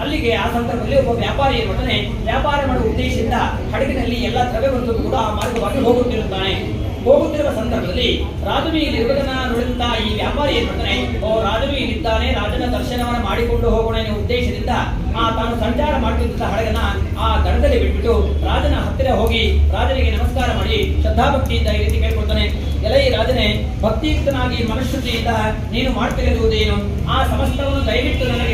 ಅಲ್ಲಿಗೆ ಆ ಸಂದರ್ಭದಲ್ಲಿ ಒಬ್ಬ ವ್ಯಾಪಾರಿ ಏನ್ ವ್ಯಾಪಾರ ಮಾಡುವ ಉದ್ದೇಶದಿಂದ ಹಡಗಿನಲ್ಲಿ ಎಲ್ಲ ದ್ರವ್ಯವನ್ನು ಕೂಡ ಆ ಮಾರ್ಗವಾಗಿ ಹೋಗುತ್ತಿರುತ್ತಾನೆ. ಹೋಗುತ್ತಿರುವ ಸಂದರ್ಭದಲ್ಲಿ ರಾಜನು ಇರುವುದನ್ನ ನುಡಿದಂತ ಈ ವ್ಯಾಪಾರಿ ಏನ್ ಓ ರಾಜನು ಇಲ್ಲಿದ್ದಾನೆ ರಾಜನ ದರ್ಶನವನ್ನ ಮಾಡಿಕೊಂಡು ಹೋಗೋಣ ಎನ್ನುವ ಉದ್ದೇಶದಿಂದ ಆ ತಾನು ಸಂಚಾರ ಮಾಡುತ್ತಿದ್ದ ಹಡಗನ ಆ ದಡದಲ್ಲಿ ಬಿಟ್ಬಿಟ್ಟು ರಾಜನ ಹತ್ತಿರ ಹೋಗಿ ರಾಜನಿಗೆ ನಮಸ್ಕಾರ ಮಾಡಿ ಶ್ರದ್ಧಾಭಕ್ತಿಯಿಂದ ಈ ರೀತಿ ಕೇಳ್ಕೊಳ್ತಾನೆ. ಎಲೈ ರಾಜನೇ, ಭಕ್ತಿಯುಕ್ತನಾಗಿ ಮನಶ್ರುತಿಯಿಂದ ನೀನು ಮಾಡ್ತಿರುವುದೇನು ಆ ಸಮಸ್ತವನ್ನು ದಯವಿಟ್ಟು ನನಗೆ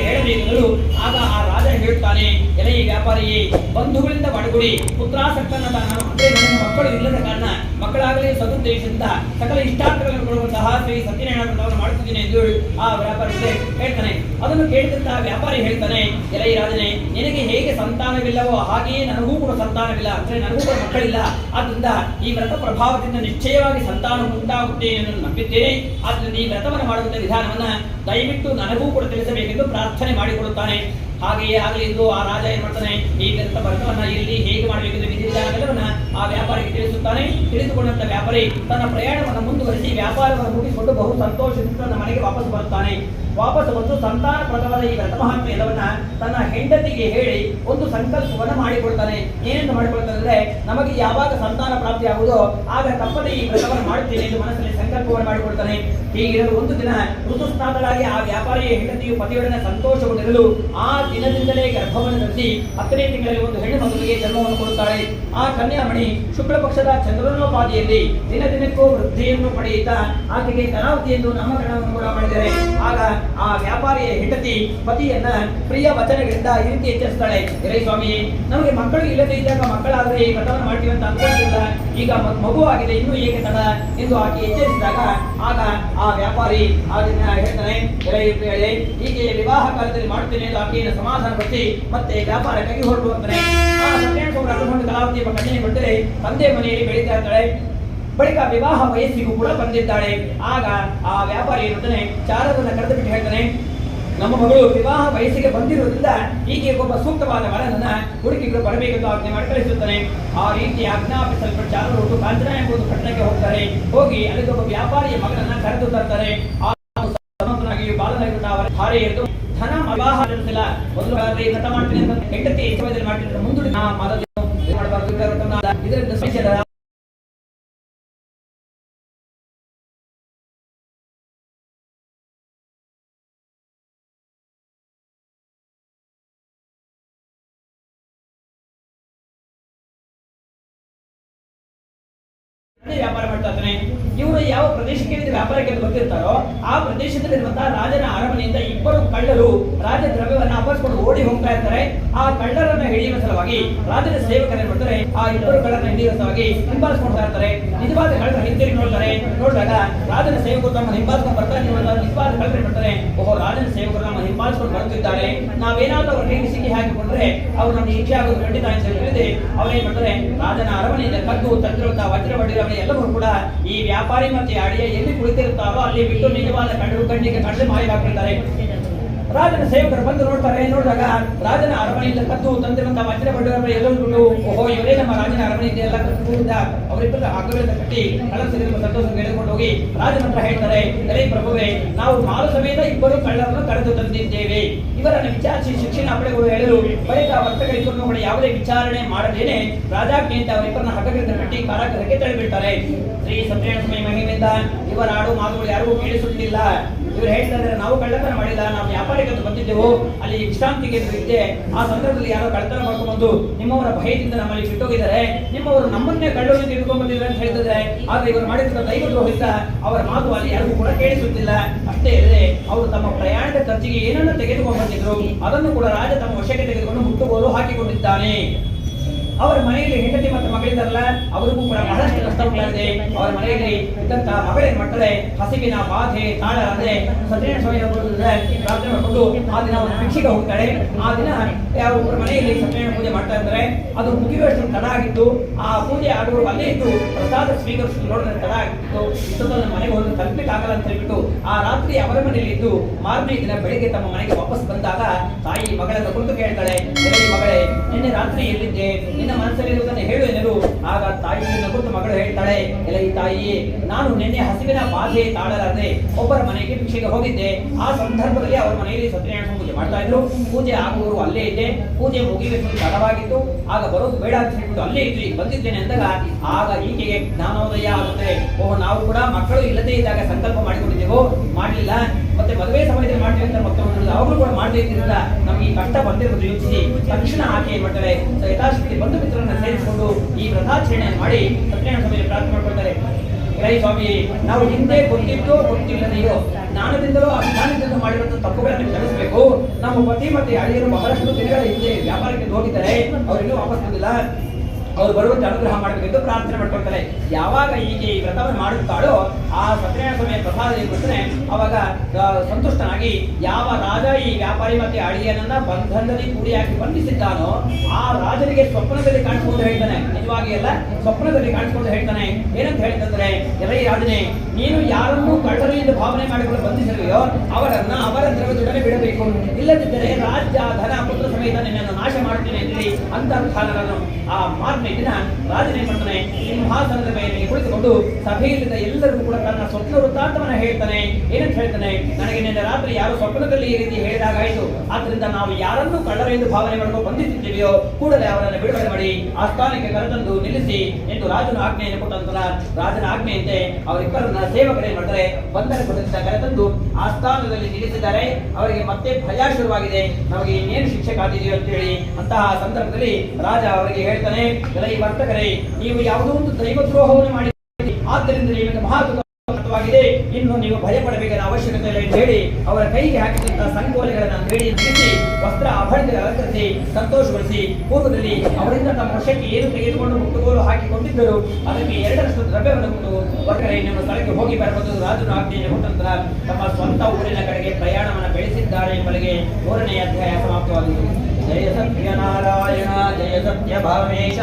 ಹೇಳಬೇಕೆಂದು ಆಗ ಆ ರಾಜ ಹೇಳುತ್ತಾನೆ ಎಲೆಯ ವ್ಯಾಪಾರಿಯೇ, ಬಂಧುಗಳಿಂದ ಬಡಗುಡಿ ಪುತ್ರಾಸಕ್ತನ ನಾನು ಅಂದ್ರೆ ನನ್ನ ಮಕ್ಕಳು ಇಲ್ಲದ ಕಾರಣ ಮಕ್ಕಳಾಗಲಿ ಸದುದ್ದೇಶದಿಂದ ಸಕಲ ಇಷ್ಟಾರ್ಥಗಳನ್ನು ಕೊಡುವಂತಹ ಶ್ರೀ ಸತ್ಯನಾರಾಯಣ ಮಾಡುತ್ತಿದ್ದೇನೆ ಎಂದು ಆ ವ್ಯಾಪಾರಿ ಹೇಳ್ತಾನೆ. ಅದನ್ನು ಕೇಳಿದಂತಹ ವ್ಯಾಪಾರಿ ಹೇಳ್ತಾನೆ ಎಲೆಯ ರಾಜನೇ, ನಿನಗೆ ಹೇಗೆ ಸಂತಾನವಿಲ್ಲವೋ ಹಾಗೆಯೇ ನನಗೂ ಕೂಡ ಸಂತಾನವಿಲ್ಲ. ಅಂದ್ರೆ ನನಗೂ ಕೂಡ ಮಕ್ಕಳಿಲ್ಲ. ಆದ್ರಿಂದ ಈ ವ್ರತ ಪ್ರಭಾವದಿಂದ ನಿಶ್ಚಯವಾಗಿ ಸಂತಾನ ಉಂಟಾಗುತ್ತೆ ಎಂದು ನಂಬಿದ್ದೇನೆ. ಆದ್ರಿಂದ ಈ ವ್ರತವನ್ನು ಮಾಡುವಂತಹ ವಿಧಾನವನ್ನ ದಯವಿಟ್ಟು ನನಗೂ ಕೂಡ ತಿಳಿಸಬೇಕೆಂದು ಪ್ರಾರ್ಥನೆ ಮಾಡಿಕೊಳ್ಳುತ್ತಾನೆ. ಹಾಗೆಯೇ ಆಗಲಿ ಎಂದು ಆ ರಾಜ ಏನ್ ಮಾಡ್ತಾನೆ? ಈ ಗ್ರಂಥ ಇಲ್ಲಿ ಹೇಗೆ ಮಾಡಬೇಕೆಂದು ವಿಧಿವಿಧಾನಗಳನ್ನ ಆ ವ್ಯಾಪಾರಿಗೆ ತಿಳಿಸುತ್ತಾನೆ. ತಿಳಿದುಕೊಂಡಂತ ವ್ಯಾಪಾರಿ ತನ್ನ ಪ್ರಯಾಣವನ್ನು ಮುಂದುವರಿಸಿ ವ್ಯಾಪಾರವನ್ನು ಮುಗಿಸಿಕೊಂಡು ಬಹು ಸಂತೋಷದಿಂದ ತನ್ನ ಮನೆಗೆ ವಾಪಸ್ ಬರುತ್ತಾನೆ. ವಾಪಸ್ ಬಂದು ಸಂತಾನ ಪ್ರದವಾದ ಈ ವ್ರತ ಎಲ್ಲವನ್ನ ತನ್ನ ಹೆಂಡತಿಗೆ ಹೇಳಿ ಒಂದು ಸಂಕಲ್ಪವನ್ನು ಮಾಡಿಕೊಡ್ತಾನೆ ಏನಂತ ಮಾಡಿಕೊಡ್ತಾನೆ ಅಂದ್ರೆ, ನಮಗೆ ಯಾವಾಗ ಸಂತಾನ ಪ್ರಾಪ್ತಿ ಆಗುವುದೋ ಆಗ ತಪ್ಪದೆ ಈ ವ್ರತವನ್ನು ಮಾಡುತ್ತೇನೆ ಎಂದು ಮನಸ್ಸಲ್ಲಿ ಸಂಕಲ್ಪವನ್ನು ಮಾಡಿಕೊಡ್ತಾನೆ ಹೀಗಿರಲು ಒಂದು ದಿನ ಋತುಸ್ನಾತಳಾಗಿ ಆ ವ್ಯಾಪಾರಿಯ ಹೆಂಡತಿಯು ಪತಿಯೊಡನೆ ಸಂತೋಷಗೊಂಡಿರಲು ಆ ದಿನದಿಂದಲೇ ಗರ್ಭವನ್ನು ನಡೆಸಿ ಹತ್ತನೇ ತಿಂಗಳಲ್ಲಿ ಒಂದು ಹೆಣ್ಣು ಮಗುವಿಗೆ ಜನ್ಮವನ್ನು ಕೊಡುತ್ತಾಳೆ. ಆ ಕನ್ಯಾಮಣಿ ಶುಕ್ಲ ಪಕ್ಷದ ಚಂದ್ರನೋಪಾದಿಯಲ್ಲಿ ದಿನ ದಿನಕ್ಕೂ ವೃದ್ಧಿಯನ್ನು ಪಡೆಯುತ್ತಾ ಆಕೆಗೆ ಧನಾವತಿ ಎಂದು ನಾಮಕರಣವನ್ನು ಕೂಡ ಮಾಡಿದ್ದಾರೆ. ಆಗ ಆ ವ್ಯಾಪಾರಿಯ ಹೆಂಡತಿ ಪತಿಯನ್ನ ಪ್ರಿಯ ವಚನಗಳಿಂದ ಈ ರೀತಿ ಎಚ್ಚರಿಸ್ತಾಳೆ ಸ್ವಾಮಿ, ನಮಗೆ ಮಕ್ಕಳು ಇಲ್ಲದೇ ಇದ್ದಾಗ ಮಕ್ಕಳಾದ್ರೆ ಈ ವ್ರತವನ್ನು ಮಾಡ್ತೀವಿ ಅಂತ ಅನ್ಕೊಂಡಿಲ್ಲ ಈಗ ಮಗು ಆಗಿದೆ, ಇನ್ನೂ ಏಕೆ ತಡ? ಎಂದು ಆಕೆ ಎಚ್ಚರಿಸಿದಾಗ ಆಗ ಆ ವ್ಯಾಪಾರಿ ಅದನ್ನ ಹೇಳ್ತಾನೆ ಎರೈ ಹೇಳಿ ಹೀಗೆ ವಿವಾಹ ಕಾಲದಲ್ಲಿ ಮಾಡ್ತೇನೆ ಎಂದು ಸಮಾಧಾನ ಕೊಟ್ಟು ಮತ್ತೆ ವ್ಯಾಪಾರಕ್ಕಾಗಿ ಹೊರಟು ಅಂತಾನೆ. ಆ ಕಲಾವತಿ ಎಂಬ ಬಿಟ್ಟರೆ ತಂದೆ ಮನೆಯಲ್ಲಿ ಬೆಳೀತಾ ಇರ್ತಾಳೆ. ಬಳಿಕ ವಿವಾಹ ವಯಸ್ಸಿಗೂ ಕೂಡ ಬಂದಿದ್ದಾಳೆ ಆಗ ಆ ವ್ಯಾಪಾರಿ ಏನುತ್ತಾನೆ ಚಾರದನ್ನ ಕರೆದು ಬಿಟ್ಟು ಹೇಳ್ತಾನೆ ನಮ್ಮ ಮಗಳು ವಿವಾಹ ವಯಸ್ಸಿಗೆ ಬಂದಿರುವುದರಿಂದ ಹೀಗೆ ಒಬ್ಬ ಸೂಕ್ತವಾದ ವರನನ್ನ ಹುಡುಕಿಗಳು ಬರಬೇಕೆಂದು ಆಜ್ಞೆ ಮಾಡಿ ಕಳಿಸುತ್ತಾನೆ. ಆ ರೀತಿ ಆಜ್ಞಾಪಿಸಲ್ಪಟ್ಟ ಹೊರಟು ಕಾಂಚನ ಎಂಬುದು ಪಟ್ಟಣಕ್ಕೆ ಹೋಗ್ತಾರೆ. ಹೋಗಿ ಅಲ್ಲಿ ಒಬ್ಬ ವ್ಯಾಪಾರಿಯ ಮಗನನ್ನ ಕರೆದು ತರ್ತಾರೆ. ಭಾರ್ಯ ಎದ್ದು ಧನ ವಿವಾಹ ವ್ರತ ಮಾಡ್ತೀನಿ ಅಂತ ಹೆಂಡತಿ ಮುಂದೂಡಿ ಮಾಡಬಾರದು ಇದರಿಂದ ವ್ಯಾಪಾರ ಮಾಡ್ತಾ ಇದ್ದಾನೆ ಇವರು ಯಾವ ಪ್ರದೇಶಕ್ಕೆ ವ್ಯಾಪಾರಕ್ಕೆ ಬರ್ತಿರ್ತಾರೋ ಆ ಪ್ರದೇಶದಲ್ಲಿರುವಂತಹ ರಾಜನ ಅರಮನೆಯಿಂದ ಇಬ್ಬರು ಕಳ್ಳರು ರಾಜ ದ್ರವ್ಯವನ್ನ ಅಪಹರಿಸಿಕೊಂಡು ಓಡಿ ಹೋಗ್ತಾ ಇರ್ತಾರೆ. ಆ ಕಳ್ಳರನ್ನ ಹಿಡಿಯುವ ಸಲುವಾಗಿ ರಾಜನ ಸೇವಕರನ್ನ ಮಾಡ್ತಾರೆ ಆ ಇಬ್ಬರು ಕಳ್ಳರನ್ನ ಹಿಡಿಯುವ ಸಲುವಾಗಿ ಹಿಂಬಾಲಿಸ್ಕೊಳ್ತಾ ಇರ್ತಾರೆ. ನಿಜವಾದ ಕಳ್ಳರ ಹಿಂತಿರುಗಿ ನೋಡ್ತಾರೆ. ನೋಡಿದಾಗ ರಾಜನ ಸೇವಕರು ತಮ್ಮ ಹಿಂಬಾಲಿಸ್ಕೊಂಡು ಬರ್ತಾ ಇರುವಂತಹ ನಿಜವಾದ ಕಳ್ಳರು ಮಾಡ್ತಾರೆ ಓಹೋ ರಾಜನ ಸೇವಕರು ನಮ್ಮ ಹಿಂಬಾಲಿಸ್ಕೊಂಡು ಬರ್ತಿದ್ದಾರೆ ನಾವೇನಾದ್ರೂ ಅವ್ರ ಕೈಗೆ ಸಿಕ್ಕಿ ಹಾಕಿಕೊಂಡ್ರೆ ಅವ್ರು ನಮ್ಗೆ ಶಿಕ್ಷೆ ಆಗೋದು ಖಂಡಿತ ಅಂತ ಹೇಳಿದೆ. ಅವ್ರೇನ್ ಮಾಡ್ತಾರೆ? ರಾಜನ ಅರಮನೆಯಿಂದ ಕದ್ದು ತಂದಿರುವಂತಹ ವಜ್ರ ಬಡಿರುವ ಎಲ್ಲರೂ ಕೂಡ ಈ ವ್ಯಾಪಾರಿ ಮತ್ತೆ ಅಡಿಯ ಎಲ್ಲಿ ಕುಳಿತಿರುತ್ತಾರೋ ಅಲ್ಲಿ ಬಿಟ್ಟು ನಿಜವಾದ ಕಣ್ಣು ಕಣ್ಣಿಗೆ ಕಣ್ಣು ಮಾಡಿ ಹಾಕಿರ್ತಾರೆ ರಾಜನ ಸೇವಕರು ಬಂದು ನೋಡ್ತಾರೆ, ನೋಡಿದಾಗ ರಾಜನ ಅರಮನೆಯಿಂದ ಕದ್ದು ತಂದಿರುವಂತಹ ವಜ್ರ ಬಡಿರವೇ ಎಲ್ಲರೂ ಓಹೋ, ಇವರೇ ನಮ್ಮ ರಾಜನ ಅರಮನೆಯಿಂದ ಎಲ್ಲ ಕೂಡ ಅವರಿಬ್ಬರ ಹಗ್ಗಗಳಿಂದ ಕಟ್ಟಿ ಕಳಸಿರುವ ಸಂತೋಷ ಹೇಳಿಕೊಂಡು ಹೋಗಿ ರಾಜನ ಹತ್ರ ಹೇಳ್ತಾರೆ ಅರೇ ಪ್ರಭುವೆ, ನಾವು ಮಾರು ಸಮೇತ ಇಬ್ಬರು ಕಳ್ಳರನ್ನು ಕರೆದು ತಂದಿದ್ದೇವೆ. ಇವರನ್ನು ವಿಚಾರಿಸಿ ಶಿಕ್ಷಣ ಅಪ್ಪಳೆಗಳು ಹೇಳಲು ಬಳಿಕ ವರ್ತಕರಿಬ್ಬರನ್ನು ಕೂಡ ಯಾವುದೇ ವಿಚಾರಣೆ ಮಾಡದೇನೆ. ರಾಜಾಜ್ಞೆಯಿಂದ ಅವರಿಬ್ಬರನ್ನ ಹಗ್ಗಗಳಿಂದ ಕಟ್ಟಿ ಕಾರಾಗೃಹಕ್ಕೆ ತಳ್ಳಿಬಿಡ್ತಾರೆ ಶ್ರೀ ಸತ್ಯನಾರಾಯಣ ಸ್ವಾಮಿ ಮಹಿಮೆಯಿಂದ ಇವರ ಆಡು ಮಾತುಗಳು ಯಾರಿಗೂ ಕೇಳಿಸುತ್ತಿಲ್ಲ. ಇವರು ಹೇಳ್ತಾ ಇದ್ದಾರೆ ನಾವು ಕಳ್ಳತನ ಮಾಡಿಲ್ಲ, ನಾವು ವ್ಯಾಪಾರಿಗಂತೂ ಬಂದಿದ್ದೆವು, ಅಲ್ಲಿ ವಿಶ್ರಾಂತಿ ಕೇಂದ್ರ ಇದ್ದೆ. ಆ ಸಂದರ್ಭದಲ್ಲಿ ಯಾರೋ ಕಳ್ಳತನ ಮಾಡ್ಕೊಂಡು ನಿಮ್ಮವರ ಭಯದಿಂದ ನಮ್ಮಲ್ಲಿ ಬಿಟ್ಟೋಗಿದ್ದಾರೆ. ನಿಮ್ಮವರು ನಮ್ಮನ್ನೇ ಕಳ್ಳರು ತಿಳ್ಕೊಂಡ್ ಬಂದಿದ್ದಾರೆ ಅಂತ ಹೇಳ್ತಿದ್ದಾರೆ. ಆದ್ರೆ ಇವರು ಮಾಡಿದ ದೈವದ್ರೋಹಿತ ಅವರ ಮಾತು ಅಲ್ಲಿ ಯಾರಿಗೂ ಕೂಡ ಕೇಳಿಸುತ್ತಿಲ್ಲ. ಅಷ್ಟೇ ಇಲ್ಲದೆ ಅವರು ತಮ್ಮ ಪ್ರಯಾಣದ ಖರ್ಚಿಗೆ ಏನನ್ನು ತೆಗೆದುಕೊಂಡು ಬಂದಿದ್ರು, ಅದನ್ನು ಕೂಡ ರಾಜ ತಮ್ಮ ವಶಕ್ಕೆ ತೆಗೆದುಕೊಂಡು ಮುಟ್ಟುಗೋಲು ಹಾಕಿಕೊಂಡಿದ್ದಾನೆ. ಅವರ ಮನೆಯಲ್ಲಿ ಹೆಂಡತಿ ಮತ್ತು ಮಗಳಿದ್ದಾರಲ್ಲ ಅವರಿಗೂ ಕೂಡ ಬಹಳಷ್ಟು ಕಷ್ಟ ಉಂಟಾಗಿದೆ ಅವರ ಮನೆಯಲ್ಲಿ ಇದ್ದಂತ ಮಗಳೇನ್ ಮಕ್ಕಳೇ, ಹಸಿವಿನ ಬಾಧೆ ತಾಳ ಅಂದ್ರೆ ಸತ್ಯನಾರಾಯಣ ಸ್ವಾಮಿ ಪ್ರಾರ್ಥನೆ ಮಾಡಿಕೊಂಡು ಆ ದಿನ ಒಂದು ಭಿಕ್ಷೆಗೆ ಹೋಗ್ತಾರೆ. ಆ ದಿನ ಯಾವ ಮನೆಯಲ್ಲಿ ಸತ್ಯನಾರಾಯಣ ಪೂಜೆ ಮಾಡ್ತಾ ಇದ್ದಾರೆ ಅದು ಮುಗಿಯುವಷ್ಟು ತಡ ಆಗಿತ್ತು. ಆ ಪೂಜೆ ಆಗುವ ಅಲ್ಲೇ ಇದ್ದು ಪ್ರಸಾದ ಸ್ವೀಕರಿಸಿ ನೋಡಿದ್ರೆ ತಡ ಆಗಿತ್ತು. ಇಷ್ಟೊಂದು ಮನೆಗೆ ಹೋದ್ರೆ ತಲುಪಲಿಕ್ಕೆ ಆಗಲ್ಲ ಅಂತ ಹೇಳ್ಬಿಟ್ಟು ಆ ರಾತ್ರಿ ಅವರ ಮನೆಯಲ್ಲಿ ಇದ್ದು ಮಾರನೇ ದಿನ ಬೆಳಿಗ್ಗೆ ತಮ್ಮ ಮನೆಗೆ ವಾಪಸ್ ಬಂದಾಗ ತಾಯಿ ಮಗಳನ್ನ ಕುರಿತು ಕೇಳ್ತಾಳೆ ಮಗಳೇ, ನಿನ್ನೆ ರಾತ್ರಿ ಎಲ್ಲಿದ್ದೆ ನಿನ್ನ ಮನಸ್ಸಲ್ಲಿರುವುದನ್ನು ಹೇಳು ಎನ್ನಲು. ಆಗ ತಾಯಿಯನ್ನು ಕುರಿತು ಮಗಳು ಹೇಳ್ತಾಳೆ ಎಲ್ಲ ಈ ತಾಯಿಯೇ, ನಾನು ನಿನ್ನೆ ಹಸಿವಿನ ಬಾಧೆ ತಾಳಲಾರದೆ ಒಬ್ಬರ ಮನೆಗೆ ಭಿಕ್ಷೆಗೆ ಹೋಗಿದ್ದೆ. ಆ ಸಂದರ್ಭದಲ್ಲಿ ಅವರ ಮನೆಯಲ್ಲಿ ಸತ್ಯನಾರಾಯಣ ಪೂಜೆ ಮಾಡ್ತಾ ಇದ್ರು. ಪೂಜೆ ಆಗುವವರು ಅಲ್ಲೇ ಇದ್ದೆ. ಪೂಜೆ ಮುಗಿಬೇಕು ತಡವಾಗಿತ್ತು. ಆಗ ಬರೋದು ಬೇಡ ಅಂತ ಹೇಳ್ಬಿಟ್ಟು ಅಲ್ಲೇ ಇದ್ರಿ ಬಂದಿದ್ದೇನೆ ಅಂದಾಗ, ಆಗ ಈಕೆಗೆ ಜ್ಞಾನೋದಯ ಆಗುತ್ತೆ. ಓಹ್, ನಾವು ಕೂಡ ಮಕ್ಕಳು ಇಲ್ಲದೇ ಇದ್ದಾಗ ಸಂಕಲ್ಪ ಮಾಡಿಕೊಂಡಿದ್ದೆವು? ಮಾಡಲಿಲ್ಲ. ಮತ್ತೆ ಮದುವೆ ಸಮಯದಲ್ಲಿ ಅಂತ ಮಕ್ಕಳು ಅವರು ಕೂಡ ಮಾಡಬೇಕಿಂತ ನಮ್ಗೆ ನಮಗೆ ಈ ಕಷ್ಟ ಬಂದಿರೋದು ಯೋಚಿಸಿ, ತಕ್ಷಣ ಆಕೆ ಏನ್ ಮಾಡ್ತಾರೆ ಯಥಾಶಕ್ತಿ ಬಂಧು ಮಿತ್ರರನ್ನ ಸೇರಿಸಿಕೊಂಡು ಈ ವ್ರತಾಚರಣೆಯನ್ನು ಮಾಡಿ ಸತ್ಯನಾರಾಯಣ ಸಮಯ ಪ್ರಾರ್ಥನೆ ಮಾಡ್ಕೊಳ್ತಾರೆ. ರೈ ಸ್ವಾಮಿ, ನಾವು ಹಿಂದೆ ಗೊತ್ತಿದ್ದೋ ಗೊತ್ತಿಲ್ಲದೆಯೋ ಜ್ಞಾನದಿಂದಲೋ ಅಜ್ಞಾನದಿಂದಲೋ ಮಾಡಿರುವಂತಹ ತಪ್ಪುಗಳನ್ನು ಕ್ಷಮಿಸಬೇಕು ನಮ್ಮ ಪತಿ ಮತ್ತೆ ಅಳಿಯರು ಬಹಳಷ್ಟು ದಿನಗಳ ಹಿಂದೆ ವ್ಯಾಪಾರಕ್ಕೆ ಹೋಗಿದ್ದಾರೆ ಅವರಿಗೂ ವಾಪಸ್ ಬಂದಿಲ್ಲ. ಅವ್ರು ಬರುವಂತೆ ಅನುಗ್ರಹ ಮಾಡಬೇಕೆಂದು ಪ್ರಾರ್ಥನೆ ಮಾಡ್ಕೊಳ್ತಾರೆ ಯಾವಾಗ ಈಕೆ ಈ ವ್ರತವನ್ನು ಮಾಡುತ್ತಾಳೋ ಆ ಸತ್ಯನಾರಾಯಣ ಸ್ವಾಮಿಯ ಪ್ರಸಾದ ಕೊಟ್ಟರೆ ಅವಾಗ ಸಂತುಷ್ಟನಾಗಿ ಯಾವ ರಾಜ ಈ ವ್ಯಾಪಾರಿ ಮತ್ತೆ ಅಳಿಯನನ್ನ ಬಂಧನದಲ್ಲಿ ಕೂಡಿಯಾಗಿ ಬಂಧಿಸಿದ್ದಾನೋ ಆ ರಾಜನಿಗೆ ಸ್ವಪ್ನದಲ್ಲಿ ಕಾಣಿಸ್ಕೊಂಡು ಹೇಳ್ತಾನೆ. ನಿಜವಾಗಿ ಅಲ್ಲ, ಸ್ವಪ್ನದಲ್ಲಿ ಕಾಣಿಸ್ಕೊಂಡು ಹೇಳ್ತಾನೆ. ಏನಂತ ಹೇಳ್ತಂದ್ರೆ ಎಲ್ಲ ರಾಜನೇ, ನೀನು ಯಾರನ್ನೂ ಕಳ್ಳರು ಎಂದು ಭಾವನೆ ಮಾಡಿಕೊಂಡು ಬಂಧಿಸಿರುವೆಯೋ ಅವರನ್ನ ಅವರ ದ್ರವದೊಡನೆ ಬಿಡಬೇಕು. ಇಲ್ಲದಿದ್ದರೆ ರಾಜ್ಯ ಧನ, ಪುತ್ರ ಸಮೇತ ನಿನ್ನನ್ನು ನಾಶ ಮಾಡುತ್ತೇನೆ ಅಂತ ಅಂತರ್ಧಾನಗಳನ್ನು ಆ ಮಾರನೇ ದಿನ ರಾಜನೇ ಮಾಡ್ತಾನೆ ಸಿಂಹಾಸನದ ಮೇಲೆ ಕುಳಿತುಕೊಂಡು ಸಭೆಯಲ್ಲಿದ್ದ ಎಲ್ಲರಿಗೂ ಕೂಡ ತನ್ನ ಸ್ವಪ್ನ ವೃತ್ತಾಂತವನ್ನ ಹೇಳ್ತಾನೆ. ಏನಂತ ಹೇಳ್ತಾನೆ? ನನಗೆ ನಿನ್ನೆ ರಾತ್ರಿ ಯಾರು ಸ್ವಪ್ನದಲ್ಲಿ ಈ ರೀತಿ ಹೇಳಿದಾಗಾಯಿತು ಆದ್ರಿಂದ ನಾವು ಯಾರನ್ನು ಕಳ್ಳರೆಂದು ಭಾವನೆ ಮಾಡಿಕೊಂಡು ಬಂದಿದ್ದೇವೆಯೋ ಕೂಡಲೇ ಅವರನ್ನು ಬಿಡುಗಡೆ ಮಾಡಿ ಆ ಸ್ಥಾನಕ್ಕೆ ಕರೆತಂದು ನಿಲ್ಲಿಸಿ ಎಂದು ರಾಜನ ಆಜ್ಞೆಯನ್ನು ಕೊಟ್ಟಂತರ ರಾಜನ ಆಜ್ಞೆಯಂತೆ ಅವರಿಬ್ಬರನ್ನ ಸೇವಕರೇ ಮಾಡ್ತಾರೆ ಬಂಧನ ಕೊಟ್ಟಿದ್ದ ಕರೆತಂದು ಆ ಸ್ಥಾನದಲ್ಲಿ ನಿಲ್ಲಿಸಿದ್ದಾರೆ. ಅವರಿಗೆ ಮತ್ತೆ ಭಯ ಶುರುವಾಗಿದೆ. ನಮಗೆ ಇನ್ನೇನು ಶಿಕ್ಷೆ ಕಾದಿದೆಯೋ ಅಂತೇಳಿ ಅಂತಹ ಸಂದರ್ಭದಲ್ಲಿ ರಾಜ ಅವರಿಗೆ ಹೇಳ್ತಾನೆ ಎಲ್ಲ ಈ ವರ್ತಕರೇ, ನೀವು ಯಾವುದೋ ಒಂದು ದೈವದ್ರೋಹವನ್ನು ಮಾಡಿ ಆದ್ದರಿಂದ ನಿಮಗೆ ಮಹಾದುಃಖವಾಗಿದೆ ಇನ್ನು ನೀವು ಭಯಪಡಬೇಕಾದ ಅವಶ್ಯಕತೆ ಇಲ್ಲ ಎಂದು ಹೇಳಿ ಅವರ ಕೈಗೆ ಹಾಕಿದಂತ ಸಂಕೋಲೆಗಳನ್ನು ಬೇಡಿ ವಸ್ತ್ರ ಆಭರಣಗಳ ಅಲಂಕರಿಸಿ, ಸಂತೋಷಗೊಳಿಸಿ, ಪೂರ್ವದಲ್ಲಿ ಅವರಿಂದ ತಮ್ಮ ವಶಕ್ಕೆ ಏನು ತೆಗೆದುಕೊಂಡು ಮುಟ್ಟುಗೋಲು ಹಾಕಿಕೊಂಡಿದ್ದರು ಅದಕ್ಕೆ ಎರಡರಷ್ಟು ದ್ರವ್ಯವನ್ನು ಕೊಟ್ಟು ವರ್ಗರೇ ನಿಮ್ಮ ಸ್ಥಳಕ್ಕೆ ಹೋಗಿ ಬರಬಹುದು. ರಾಜನ ಆಜ್ಞೆಯನ್ನು ಕೊಟ್ಟ ತಮ್ಮ ಸ್ವಂತ ಊರಿನ ಕಡೆಗೆ ಪ್ರಯಾಣವನ್ನು ಬೆಳೆಸಿದ್ದಾರೆ ಎಂಬಲ್ಲಿಗೆ ಮೂರನೇ ಅಧ್ಯಾಯ ಸಮಾಪ್ತವಾಗಿದೆ जय सत्यनारायण जय सत्यभामेश